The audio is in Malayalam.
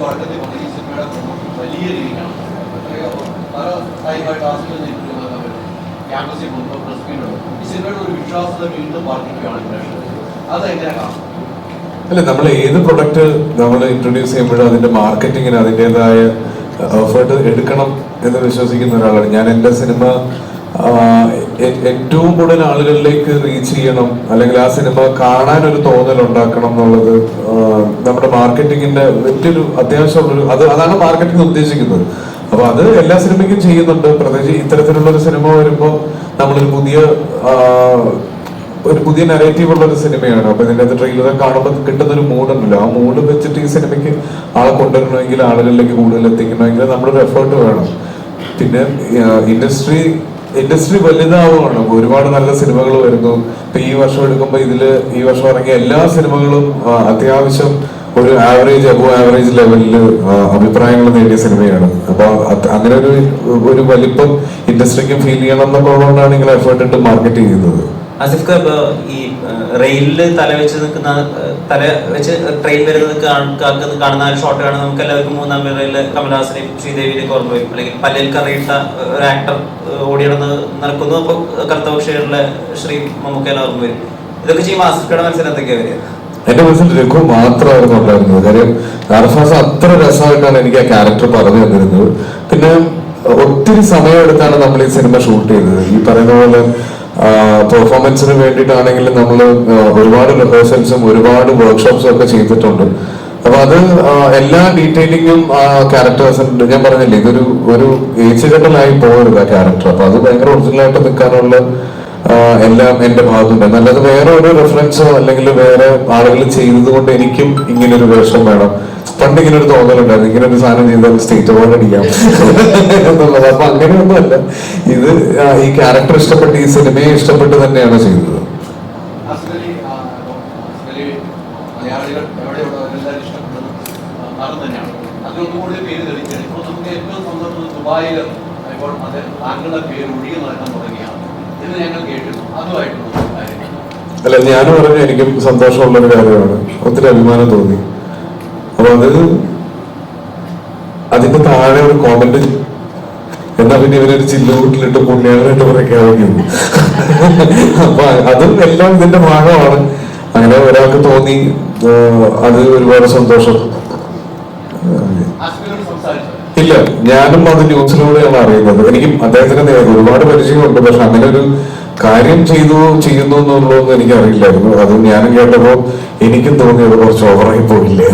തുടക്കത്തിൽ പറഞ്ഞ ഈ സിനിമയുടെ പ്രൊമോഷൻ വലിയ രീതിക്കാണ് പല ടാസ്കിൽ നിൽക്കുന്നത് ക്യാമ്പസിൽ കൊണ്ടോ പ്രസ് മീറ്റ് ഈ സിനിമയുടെ ഒരു വിശ്വാസത വീണ്ടും വർദ്ധിക്കുകയാണ് പ്രേക്ഷകർ അതെങ്ങനെ കാണും? അല്ല നമ്മൾ ഏത് പ്രൊഡക്റ്റ് നമ്മൾ ഇൻട്രൊഡ്യൂസ് ചെയ്യുമ്പോഴും അതിന്റെ മാർക്കറ്റിങ്ങിന് അതിന്റെതായ എഫേർട്ട് എടുക്കണം എന്ന് വിശ്വസിക്കുന്ന ഒരാളാണ്. ഞാൻ എന്റെ സിനിമ ഏറ്റവും കൂടുതൽ ആളുകളിലേക്ക് റീച്ച് ചെയ്യണം അല്ലെങ്കിൽ ആ സിനിമ കാണാൻ ഒരു തോന്നൽ ഉണ്ടാക്കണം എന്നുള്ളത് നമ്മുടെ മാർക്കറ്റിങ്ങിന്റെ വലിയൊരു അത്യാവശ്യമുള്ളൊരു അത് അതാണ് മാർക്കറ്റിംഗ് ഉദ്ദേശിക്കുന്നത്. അപ്പൊ അത് എല്ലാ സിനിമയ്ക്കും ചെയ്യുന്നുണ്ട്. പ്രത്യേകിച്ച് ഇത്തരത്തിലുള്ള ഒരു സിനിമ വരുമ്പോൾ നമ്മളൊരു പുതിയ ഒരു പുതിയ നെറേറ്റീവ് ഉള്ള ഒരു സിനിമയാണ്. അപ്പൊ ഇതിന്റെ അകത്ത് ട്രെയിലർ കാണുമ്പോൾ കിട്ടുന്ന ഒരു മൂഡ് ഉണ്ടല്ലോ. ആ മൂഡ് വെച്ചിട്ട് ഈ സിനിമയ്ക്ക് ആളെ കൊണ്ടുവരണമെങ്കിൽ ആളുകളിലേക്ക് കൂടുതൽ എത്തിക്കണമെങ്കിൽ നമ്മളൊരു എഫേർട്ട് വേണം. പിന്നെ ഇൻഡസ്ട്രി ഇൻഡസ്ട്രി വലുതാവുകയാണ്. ഒരുപാട് നല്ല സിനിമകൾ വരുന്നു. ഇപ്പൊ ഈ വർഷം എടുക്കുമ്പോൾ ഇതിൽ ഈ വർഷം ഇറങ്ങിയ എല്ലാ സിനിമകളും അത്യാവശ്യം ഒരു ആവറേജ് അബോ ആവറേജ് ലെവലിൽ അഭിപ്രായങ്ങൾ നേടിയ സിനിമയാണ്. അപ്പൊ അങ്ങനെ ഒരു ഒരു വലിപ്പം ഇൻഡസ്ട്രിക്കും ഫീൽ ചെയ്യണം എന്നുള്ളതുകൊണ്ടാണ് ഇങ്ങനെ എഫേർട്ട് ഇട്ട് മാർക്കറ്റ് ചെയ്യുന്നത്. ആസിഫ് ഖാൻ ഇപ്പൊ ഈ റെയിലിൽ തല വെച്ച് നിൽക്കുന്ന തല വെച്ച് ട്രെയിൻ വരുന്നത് കാണ്- കാണുന്ന ഒരു ഷോട്ട് കാണുന്ന നമുക്ക് എല്ലാവർക്കും മൂന്നാം പേരിൽ കമലഹാസനെയും ശ്രീദേവിനെയും ഓർമ്മ വരും. അല്ലെങ്കിൽ പല്ലിൽ കറിയിട്ട ഒരു ആക്ടർ ഓടി നടന്ന് നടക്കുന്നു. അപ്പോൾ കർത്തപക്ഷയിലുള്ള ശ്രീ മമ്മൂക്കേനെ ഓർമ്മ വരും. ഇതൊക്കെ ചെയ്യുമ്പോൾ അസിഫ്കയുടെ മനസ്സിൽ എന്തൊക്കെയാ വരിക? എന്റെ മനസ്സിൽ രഘു മാത്രമായിരുന്നു ഉണ്ടായിരുന്നത്. കാര്യം അർഫാസ് അത്ര രസമായിട്ടാണ് എനിക്ക് ആ ക്യാരക്ടർ പറഞ്ഞു തന്നിരുന്നത്. പിന്നെ ഒത്തിരി സമയം എടുത്താണ് നമ്മൾ ഈ സിനിമ ഷൂട്ട് ചെയ്തത്. ഈ പറയുന്ന പോലെ പെർഫോമൻസിന് വേണ്ടിയിട്ടാണെങ്കിലും നമ്മൾ ഒരുപാട് റിഹേഴ്സൽസും ഒരുപാട് വർക്ക്ഷോപ്സും ഒക്കെ ചെയ്തിട്ടുണ്ട്. അപ്പൊ അത് എല്ലാ ഡീറ്റെയിലിങ്ങും ക്യാരക്ടേഴ്സിന്റെ ഞാൻ പറഞ്ഞില്ലേ ഇതൊരു ഒരു ഏച്ചുകെട്ടലായി പോകരുത് ആ ക്യാരക്ടർ അപ്പൊ അത് ഭയങ്കര ഒറിജിനലായിട്ട് നിൽക്കാനുള്ള എല്ലാം എന്റെ ഭാഗത്തുണ്ട് അല്ലാതെ വേറെ ഒരു റെഫറൻസോ അല്ലെങ്കിൽ വേറെ ആളുകൾ ചെയ്തത് കൊണ്ട് എനിക്കും ഇങ്ങനെ ഒരു വേഷം വേണം. പണ്ട് ഇങ്ങനെ ഒരു തോന്നലുണ്ടായിരുന്നു. ഇങ്ങനെ ഒരു സാധനം ചെയ്താൽ സ്റ്റേറ്റ് അവാർഡ് അടിക്കാം. എന്നുള്ളത്. അപ്പൊ അങ്ങനെയൊന്നുമല്ല. ഇത് ഈ ക്യാരക്ടർ ഇഷ്ടപ്പെട്ട് ഈ സിനിമയെ ഇഷ്ടപ്പെട്ട് തന്നെയാണ് ചെയ്തത്. ദുബായിലും ഇപ്പോൾ അത് താങ്കളുടെ പേര് ഒഴുകി നടക്കാൻ തുടങ്ങിയാണ്. എന്ന് ഞങ്ങൾ കേട്ടിരുന്നു. അതുമായിട്ടുള്ള കാര്യങ്ങൾ അല്ല ഞാൻ പറഞ്ഞ എനിക്കും സന്തോഷമുള്ള ഒരു കാര്യമാണ്. ഒത്തിരി അഭിമാനം തോന്നി. അപ്പൊ അത് അതിന്റെ താഴെ ഒരു കോമന്റ് എന്നാ പിന്നെ ഇവരൊരു ചില്ലുകൂട്ടിലിട്ട് പുണ്യാളായിട്ട് പ്രഖ്യാപിക്കുന്നു അപ്പൊ അതും എല്ലാം ഇതിന്റെ ഭാഗമാണ്. അങ്ങനെ ഒരാൾക്ക് തോന്നി അത് ഒരുപാട് സന്തോഷം. ഇല്ല ഞാനും അത് ന്യൂസിലൂടെയാണ് അറിയുന്നത്. എനിക്ക് അദ്ദേഹത്തിന് നേ- ഒരുപാട് പരിചയമുണ്ട് പക്ഷെ അങ്ങനെ ഒരു കാര്യം ചെയ്തു ചെയ്യുന്നു എന്നുള്ളതൊന്നും എനിക്ക് അറിയില്ലായിരുന്നു അത് ഞാനും കേട്ടപ്പോ എനിക്കും തോന്നിയത് കുറച്ച് ഓവറായി പോയില്ലേ